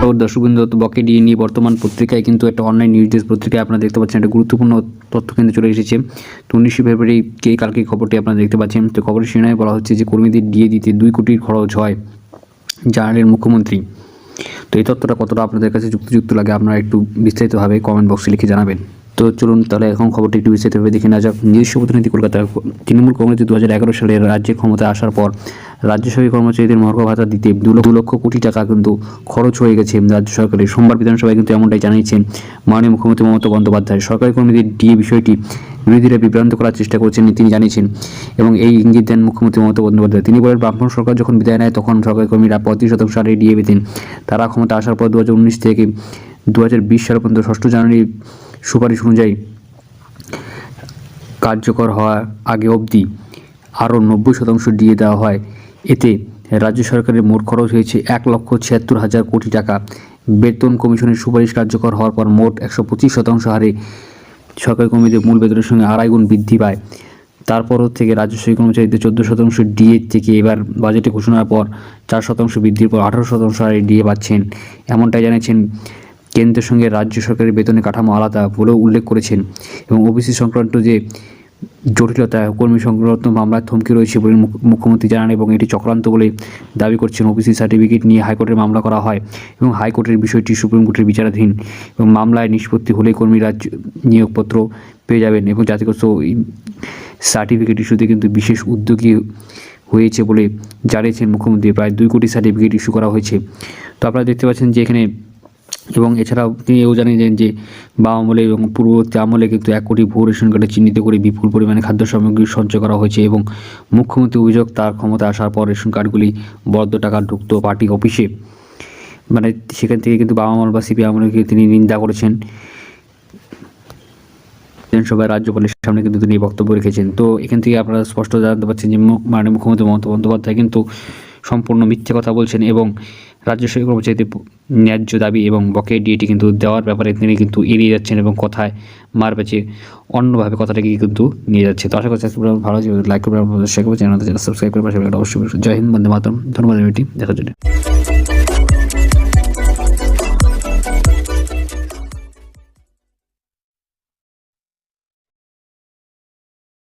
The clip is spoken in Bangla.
তো দর্শকবৃন্দ বকে ডিএ নিয়ে বর্তমান পত্রিকায় কিন্তু একটা অনলাইন নিউজ ডেস্ক পত্রিকায় আপনারা দেখতে পাচ্ছেন একটা গুরুত্বপূর্ণ তথ্য কিন্তু চলে এসেছে। তো উনিশে ফেব্রুয়ারি কে কালকে খবরটি আপনারা দেখতে পাচ্ছেন। তো খবরের শিরোনামে বলা হচ্ছে যে কর্মীদের ডিএ দিতে দুই কোটির খরচ হয় জানালেন মুখ্যমন্ত্রী। তো এই তথ্যটা কতটা আপনাদের কাছে যুক্তিযুক্ত লাগে আপনারা একটু বিস্তারিতভাবে কমেন্ট বক্সে লিখে জানাবেন। তো চলুন তাহলে এখন খবরটি একটু বিস্তারিতভাবে দেখে নেওয়া যাক। নিজস্ব প্রতিনিধি কলকাতা তৃণমূল কংগ্রেস দু হাজার এগারো সালে রাজ্যে ক্ষমতা আসার পর রাজ্যসভায় কর্মচারীদের মর্গ ভাতা দিতে দু লক্ষ- দু লক্ষ কোটি টাকা কিন্তু খরচ হয়ে গেছে রাজ্য সরকারের। সোমবার বিধানসভায় কিন্তু এমনটাই জানিয়েছেন মাননীয় মুখ্যমন্ত্রী মমতা বন্দ্যোপাধ্যায়। সরকারি কর্মীদের ডিএ বিষয়টি বিরোধীরা বিভ্রান্ত করার চেষ্টা করছেন তিনি জানিয়েছেন এবং এই ইঙ্গিত দেন মুখ্যমন্ত্রী মমতা বন্দ্যোপাধ্যায়। তিনি বলেন, ব্রাহ্মণ সরকার যখন বিদায় নেয়, তখন সরকারি কর্মীরা পঁয়ত্রিশ শতাংশ হারে ডিএ পেতেন তারা ক্ষমতা আসার পর দু হাজার উনিশ থেকে দু হাজার বিশ সাল পর্যন্ত ষষ্ঠ জানুয়ারি সুপারিশ অনুযায়ী কার্যকর হওয়ার আগে অবধি আরও নব্বই শতাংশ দিয়ে দেওয়া হয়। এতে রাজ্য সরকারের মোট খরচ হয়েছে এক লক্ষ ছিয়াত্তর হাজার কোটি টাকা। বেতন কমিশনের সুপারিশ কার্যকর হওয়ার পর মোট একশো পঁচিশ শতাংশ হারে সরকারি কর্মীদের মূল বেতনের সঙ্গে আড়াই গুণ বৃদ্ধি পায়। তারপরও থেকে রাজস্বী কর্মচারীদের চোদ্দ শতাংশ ডিএ থেকে এবার বাজেটে ঘোষণার পর চার শতাংশ বৃদ্ধির পর আঠারো শতাংশ হারে ডিএ পাচ্ছেন। এমনটাই জানিয়েছেন কেন্দ্রের সঙ্গে রাজ্য সরকারের বেতনের কাঠামো আলাদা বলেও উল্লেখ করেছেন এবং ওবিসি সংক্রান্ত যে জটিলতা, কর্মী সংক্রান্ত মামলায় থমকে রয়েছে বলে মুখ- মুখ্যমন্ত্রী জানান এবং এটি চক্রান্ত বলে দাবি করছেন ওবিসি সার্টিফিকেট নিয়ে হাইকোর্টের মামলা করা হয় এবং হাইকোর্টের বিষয়টি সুপ্রিম কোর্টের বিচারাধীন এবং মামলায় নিষ্পত্তি কর্মীরা জ- নিয়োগপত্র পেয়ে যাবেন এবং জাতিগত সার্টিফিকেট ইস্যুতে কিন্তু বিশেষ উদ্যোগী হয়েছে বলে জানিয়েছেন মুখ্যমন্ত্রী। প্রায় দুই কোটি সার্টিফিকেট ইস্যু করা হয়েছে। তো আপনারা দেখতে পাচ্ছেন যে এখানে এবং এছাড়াও তিনি এও জানিয়েছেন যে বাম আমলে এবং পূর্ববর্তী আমলে কিন্তু এক কোটি ভূ রেশন কার্ডে চিহ্নিত করে বিপুল পরিমাণে খাদ্য সামগ্রী সঞ্চয় করা হয়েছে এবং মুখ্যমন্ত্রী অভিযোগ তার ক্ষমতা আসার পর রেশন কার্ডগুলি বরাদ্দ টাকা ঢুকতো পার্টি অফিসে। মানে সেখান থেকে কিন্তু বাম আমল বা সিপি আমলকে তিনি নিন্দা করেছেন। বিধানসভায় রাজ্যপালের সামনে কিন্তু তিনি বক্তব্য রেখেছেন। তো এখান থেকে আপনারা স্পষ্ট জানতে পারছেন যে মু- মাননীয় মুখ্যমন্ত্রী মমতা বন্দ্যোপাধ্যায় কিন্তু সম্পূর্ণ মিথ্যে কথা বলছেন এবং রাজ্য সরকার কর্মচারীদের ন্যায্য দাবি এবং বকে ডিএটি কিন্তু দেওয়ার ব্যাপারে তিনি কিন্তু এড়িয়ে যাচ্ছেন এবং কথায় মার পেঁচে অন্যভাবে কথাটাকে কিন্তু নিয়ে যাচ্ছে। তো আশা করছি ভালো লাইক করবেন শেয়ার চ্যানেল সাবস্ক্রাইব করবেন অবশ্যই জয় হিন্দ বন্ধে মাতরম। ধন্যবাদ এটি দেখার জন্য।